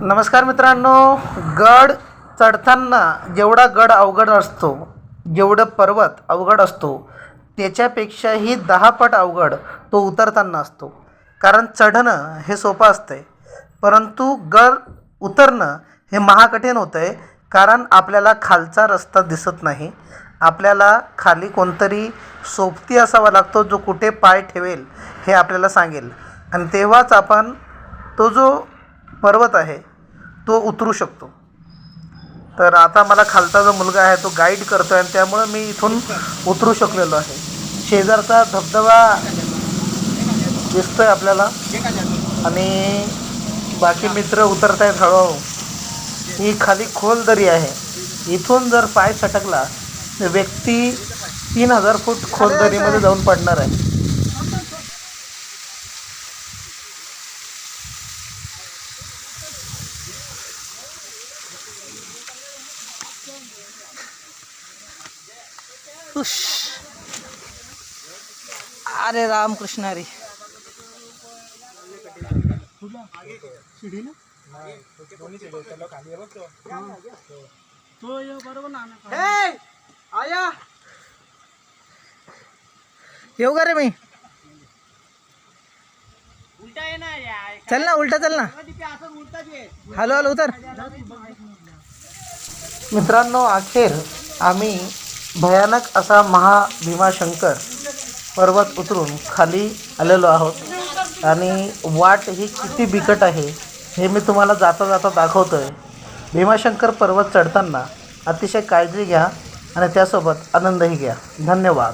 नमस्कार मित्रांनो गड चढताना जेवढा गड अवघड असतो जेवढं पर्वत अवघड असतो त्याच्यापेक्षाही दहा पट अवघड तो उतरताना असतो. कारण चढणं हे सोपं असतं आहे परंतु गड उतरणं हे महाकठीण होतं आहे कारण आपल्याला खालचा रस्ता दिसत नाही. आपल्याला खाली कोणतरी सोबती असावा लागतो जो कुठे पाय ठेवेल हे आपल्याला सांगेल. आणि तेव्हाच आपण तो जो पर्वत आहे तो उतरू शकतो. तर आता मला खालचा जो मुलगा आहे तो गाईड करतो आहे आणि त्यामुळं मी इथून उतरू शकलेलो आहे. शेजारचा धबधबा दिसतोय आपल्याला. आणि बाकी मित्र उतरत आहेत हळूहळू. ही खाली खोल दरी आहे. इथून जर पाय सटकला तर व्यक्ती तीन हजार फूट खोल दरीमध्ये जाऊन पडणार आहे. उश. अरे राम कृष्ण हरी आया। येऊ का रे मी? चल ना उलटा चल ना. हॅलो हॅलो उतर. मित्रांनो अखेर आम्ही भयानक असा महाभीमाशंकर पर्वत उतरून खाली आलेलो आहोत. आणि वाट ही किती बिकट आहे हे मी तुम्हाला जाता जाता दाखवतो आहे भीमाशंकर पर्वत चढताना अतिशय काळजी घ्या आणि त्यासोबत आनंदही घ्या. धन्यवाद.